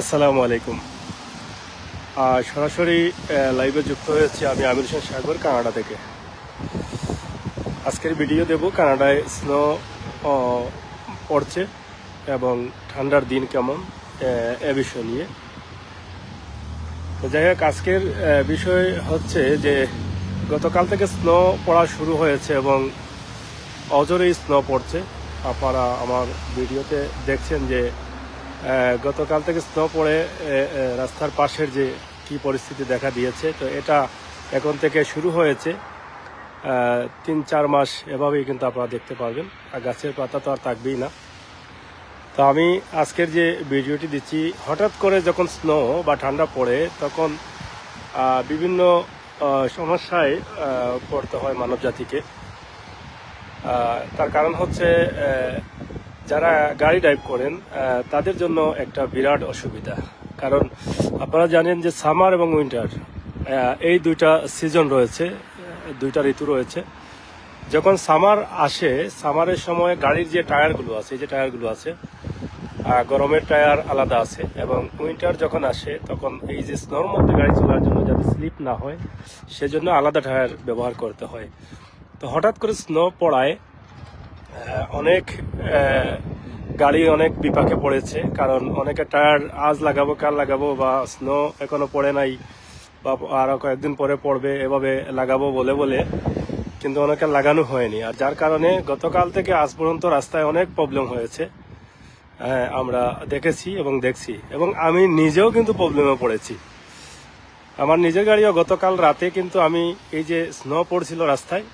আসসালামু আলাইকুম। সরাসরি লাইভে যুক্ত হয়েছি আমি আমির হোসেন সাগর, কানাডা থেকে। আজকের ভিডিও দেব কানাডায় স্নো পড়ছে এবং ঠান্ডার দিন কেমন এ বিষয় নিয়ে। তো যাই হোক, আজকের বিষয় হচ্ছে যে গতকাল থেকে স্নো পড়া শুরু হয়েছে এবং অজরেই স্নো পড়ছে। আপনারা আমার ভিডিওতে দেখছেন যে গতকাল থেকে স্নো পড়ে রাস্তার পাশের যে কি পরিস্থিতি দেখা দিয়েছে, তো এটা এখন থেকে শুরু হয়েছে। তিন, চার মাস এভাবেই কিন্তু আপনারা দেখতে পারবেন, আর গাছের পাতা তো আর থাকবেই না। তো আমি আজকের যে ভিডিওটি দিচ্ছি, হঠাৎ করে যখন স্নো বা ঠান্ডা পড়ে, তখন বিভিন্ন সমস্যায় পড়তে হয় মানব জাতিকে তার কারণ হচ্ছে যারা গাড়ি ড্রাইভ করেন তাদের জন্য একটা বিরাট অসুবিধা। কারণ আপনারা জানেন যে সামার এবং উইন্টার এই দুইটা সিজন রয়েছে দুইটা ঋতু রয়েছে। যখন সামার আসে সামারের সময় গাড়ির যে টায়ারগুলো আছে যে টায়ারগুলো আছে গরমের টায়ার আলাদা আছে এবং উইন্টার যখন আসে, তখন এই যে স্নোর মধ্যে গাড়ি চলার জন্য যাতে স্লিপ না হয়, সেজন্য আলাদা টায়ার ব্যবহার করতে হয়। তো হঠাৎ করে স্নো পড়ায় অনেক গাড়ি অনেক বিপাকে পড়েছে কারণ অনেকে টায়ার আজ লাগাবো কাল লাগাবো বা স্নো এখনও পড়ে নাই বা আরও কয়েকদিন পরে পড়বে এভাবে লাগাবো বলে বলে কিন্তু অনেকে লাগানো হয়নি। আর যার কারণে গতকাল থেকে আজ পর্যন্ত রাস্তায় অনেক প্রবলেম হয়েছে হ্যাঁ, আমরা দেখেছি এবং দেখছি। এবং আমি নিজেও কিন্তু প্রবলেমে পড়েছি। আমার নিজের গাড়িও গতকাল রাতে কিন্তু আমি এই যে স্নো পড়ছিল রাস্তায়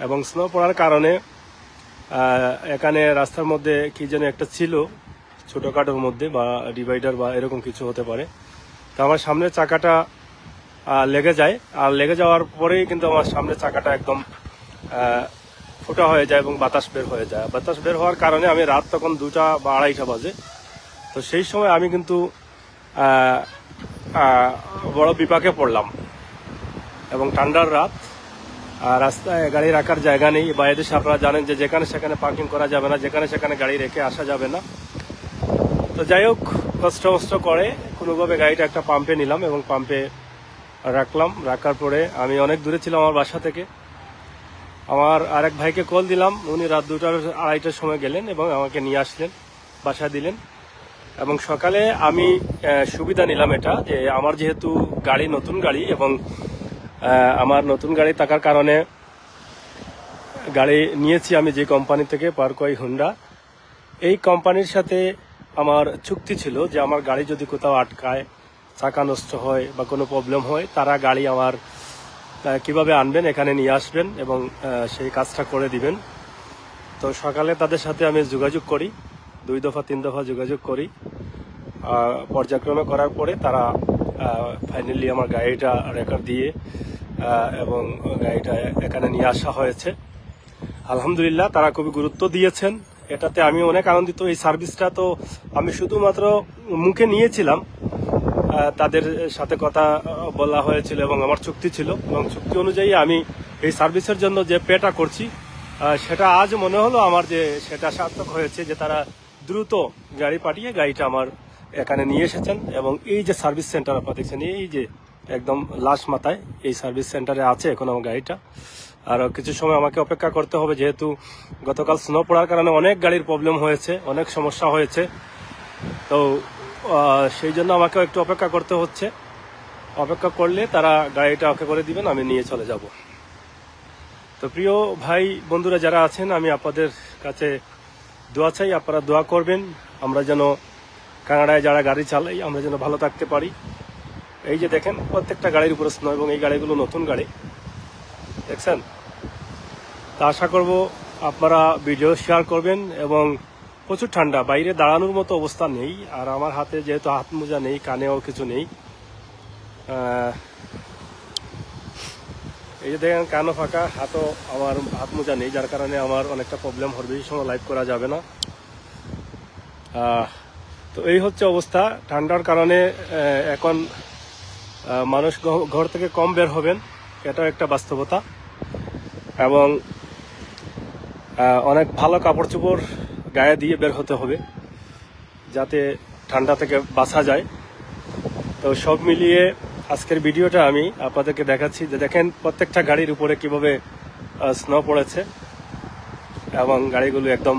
এবং স্নো পড়ার কারণে এখানে রাস্তার মধ্যে কি যেন একটা ছিল, ছোটখাটোর মধ্যে বা ডিভাইডার বা এরকম কিছু হতে পারে। তো আমার সামনের চাকাটা লেগে যায়। আর লেগে যাওয়ার পরেই কিন্তু আমার সামনের চাকাটা একদম ফোটা হয়ে যায় এবং বাতাস বের হয়ে যায়। বাতাস বের হওয়ার কারণে আমি রাত তখন দুটা বা আড়াইটা বাজে। তো সেই সময় আমি কিন্তু বড় বিপাকে পড়লাম। এবং ঠান্ডার রাত রাস্তায় গাড়ি রাখার জায়গা নেই। বা এদেশে আপনারা জানেন যে যেখানে সেখানে পার্কিং করা যাবে না, যেখানে সেখানে গাড়ি রেখে আসা যাবে না। তো যাই হোক, কষ্ট কষ্ট করে কোনোভাবে গাড়িটা একটা পাম্পে নিলাম এবং পাম্পে রাখলাম। রাখার পরে আমি অনেক দূরে ছিলাম আমার বাসা থেকে। আমার আরেক ভাইকে কল দিলাম। উনি রাত দুটার, আড়াইটার সময় গেলেন এবং আমাকে নিয়ে আসলেন, বাসা দিলেন। এবং সকালে আমি সুবিধা নিলাম এটা যে আমার যেহেতু গাড়ি নতুন গাড়ি এবং আমার নতুন গাড়ি থাকার কারণে গাড়ি নিয়েছি আমি যে কোম্পানি থেকে পার্কওয়াই হুন্ডা। এই কোম্পানির সাথে আমার চুক্তি ছিল যে আমার গাড়ি যদি কোথাও আটকায়, চাকা নষ্ট হয় বা কোনো প্রবলেম হয়, তারা গাড়ি আমার কীভাবে আনবেন, এখানে নিয়ে আসবেন এবং সেই কাজটা করে দিবেন। তো সকালে তাদের সাথে আমি যোগাযোগ করি, দুই দফা, তিন দফা যোগাযোগ করি। পর্যায়ক্রমে করার পরে তারা ফাইনালি আমার গাড়িটা রেকর্ড দিয়ে এবং গাড়িটা এখানে নিয়ে আসা হয়েছে। আলহামদুলিল্লাহ, তারা খুবই গুরুত্ব দিয়েছেন। এটাতে আমি অনেক আনন্দিত। এই সার্ভিসটা তো আমি শুধুমাত্র মুখে নিয়েছিলাম। তাদের সাথে কথা বলা হয়েছিল এবং আমার চুক্তি ছিল। এবং চুক্তি অনুযায়ী আমি এই সার্ভিসের জন্য যে পেটা করছি সেটা আজ মনে হলো আমার যে সেটা সার্থক হয়েছে যে তারা দ্রুত গাড়ি পাঠিয়ে গাড়িটা আমার এখানে নিয়ে এসেছেন। এবং এই যে সার্ভিস সেন্টার আপনারা দেখছেন, এই যে একদম লাশ মাথায়। এই সার্ভিস সেন্টারে আছে এখন আমার গাড়িটা। আর কিছু সময় আমাকে অপেক্ষা করতে হবে, যেহেতু গতকাল স্নো পড়ার কারণে অনেক গাড়ির প্রবলেম হয়েছে, অনেক সমস্যা হয়েছে। তো সেই জন্য আমাকেও একটু অপেক্ষা করতে হচ্ছে। অপেক্ষা করলে তারা গাড়িটা ওকে করে দিবেন, আমি নিয়ে চলে যাব। তো প্রিয় ভাই, বন্ধুরা যারা আছেন, আমি আপনাদের কাছে দোয়া চাই, আপনারা দোয়া করবেন। আমরা যেন কানাডায় যারা গাড়ি চালাই, আমরা যেন ভালো থাকতে পারি। এই যে দেখেন, প্রত্যেকটা গাড়ির উপরে স্নো এবং এই গাড়িগুলো নতুন গাড়ি। দেখছেন? তা আশা করব আপনারা ভিডিও শেয়ার করবেন এবং প্রচুর ঠান্ডা, বাইরে দাঁড়ানোর মতো অবস্থা নেই। আর আমার হাতে যেহেতু হাত মোজা নেই, কানেও কিছু নেই। এই যে দেখেন, কানও ফাঁকা, হাতও আমার হাত মোজা নেই, যার কারণে আমার অনেকটা প্রবলেম হবে। এই সময় লাইভ করা যাবে না। তো এই হচ্ছে অবস্থা। ঠান্ডার কারণে এখন মানুষ ঘর থেকে কম বের হবেন, এটাও একটা বাস্তবতা। এবং অনেক ভালো কাপড় চোপড় গায়ে দিয়ে বের হতে হবে, যাতে ঠান্ডা থেকে বাঁচা যায়। তো সব মিলিয়ে আজকের ভিডিওটা আমি আপনাদেরকে দেখাচ্ছি যে দেখেন প্রত্যেকটা গাড়ির উপরে কীভাবে স্নো পড়েছে। এবং গাড়িগুলো একদম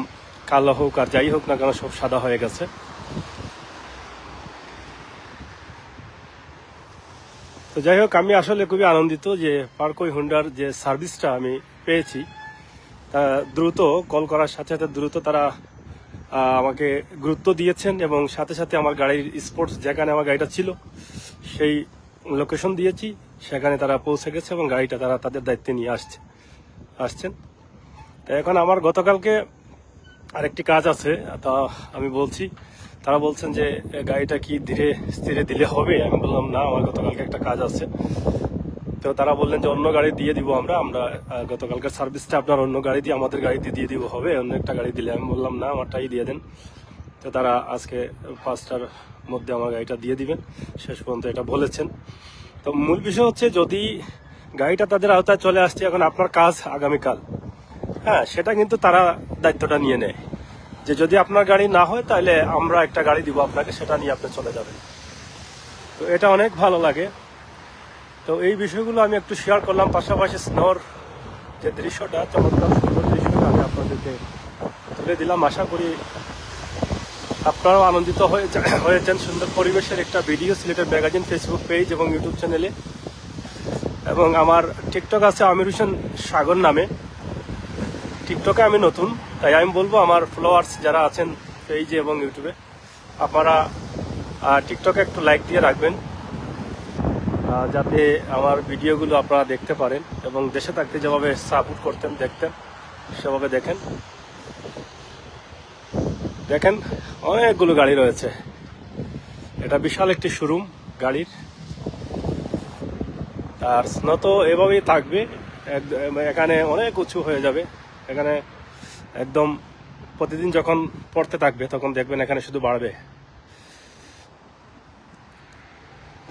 কালো হোক আর যাই হোক না কেন সব সাদা হয়ে গেছে। তো যাই হোক, আমি আসলে খুবই আনন্দিত যে পার্কই হুন্ডার যে সার্ভিসটা আমি পেয়েছি, তা দ্রুত কল করার সাথে সাথে দ্রুত তারা আমাকে গুরুত্ব দিয়েছেন এবং সাথে সাথে আমার গাড়ির স্পোর্টস যেখানে আমার গাড়িটা ছিল, সেই লোকেশন দিয়েছি, সেখানে তারা পৌঁছে গেছে এবং গাড়িটা তারা তাদের দায়িত্বে নিয়ে আসছে, আসছেন। তো এখন আমার গতকালকে আরেকটি কাজ আছে, তা আমি বলছি তারা বলছেন যে গাড়িটা কি ধীরে স্থিরে দিলে হবে? আমি বললাম, না, আমার গতকালকে একটা কাজ আছে। তো তারা বললেন যে, অন্য গাড়ি দিয়ে দিব আমরা আমরা গতকালকার সার্ভিসটা আপনার অন্য গাড়ি দিয়ে, আমাদের গাড়ি দিয়ে দিয়ে দিব, হবে? অন্য একটা গাড়ি দিলে। আমি বললাম, না, আমারটাই দিয়ে দেন। তো তারা আজকে পাঁচটার মধ্যে আমার গাড়িটা দিয়ে দিবেন। শেষ পর্যন্ত এটা বলেছেন। তো মূল বিষয় হচ্ছে, যদি গাড়িটা তাদের আওতায় চলে আসছে, এখন আপনার কাজ আগামীকাল হ্যাঁ সেটা কিন্তু তারা দায়িত্বটা নিয়ে নেয়। যে যদি আপনার গাড়ি না হয়, তাহলে আমরা একটা গাড়ি দিব আপনাকে, সেটা নিয়ে আপনি চলে যাবেন। তো এটা অনেক ভালো লাগে। তো এই বিষয়গুলো আমি একটু শেয়ার করলাম, পাশাপাশি স্নোর যে দৃশ্যটা, চমৎকার সুন্দর দৃশ্যটা আমি আপনাদেরকে তুলে দিলাম। আশা করি আপনারাও আনন্দিত হয়ে হয়েছেন। সুন্দর পরিবেশের একটা ভিডিও সিলেটের ম্যাগাজিন ফেসবুক পেজ এবং ইউটিউব চ্যানেলে এবং আমার টিকটক আছে আমির হোসেন সাগর নামে। টিকটকে আমি নতুন। তাই আমি বলব আমার ফলোয়ার্স যারা আছেন পেজে এবং ইউটিউবে আপনারা টিকটকে একটু লাইক দিয়ে রাখবেন যাতে আমার ভিডিওগুলো আপনারা দেখতে পারেন এবং দেশে থাকতে যেভাবে সাপোর্ট করতেন, দেখতেন, সেভাবে দেখেন। দেখেন, অনেকগুলো গাড়ি রয়েছে। এটা বিশাল একটি শোরুম গাড়ির। আর স্নো তো এভাবেই থাকবে এখানে অনেক উঁচু হয়ে যাবে। এখানে একদম প্রতিদিন যখন পড়তে থাকবে, তখন দেখবেন এখানে শুধু বাড়বে।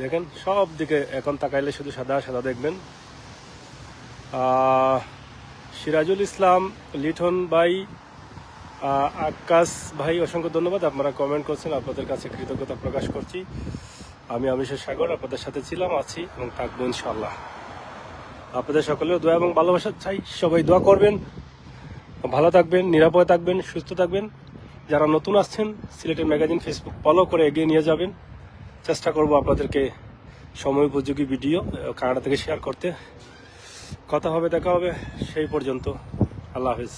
দেখেন, সব দিকে এখন তাকাইলে শুধু সাদা সাদা দেখবেন। সিরাজুল ইসলাম লিঠন ভাই আকাশ ভাই, অসংখ্য ধন্যবাদ। আপনারা কমেন্ট করছেন, আপনাদের কাছে কৃতজ্ঞতা প্রকাশ করছি। আমি অমিশের সাগর, আপনাদের সাথে ছিলাম, আছি এবং থাকব ইনশাল্লাহ আপনাদের সকলেও দোয়া এবং ভালোবাসা চাই। সবাই দোয়া করবেন। ভালো থাকবেন, নিরাপদে থাকবেন, সুস্থ থাকবেন। যারা নতুন আসছেন, সিলেটের ম্যাগাজিন ফেসবুক ফলো করে এগিয়ে নিয়ে যাবেন। চেষ্টা করব আপনাদেরকে সময় উপযোগী ভিডিও কানাডা থেকে শেয়ার করতে। কথা হবে, দেখা হবে, সেই পর্যন্ত। আল্লাহ হাফিজ।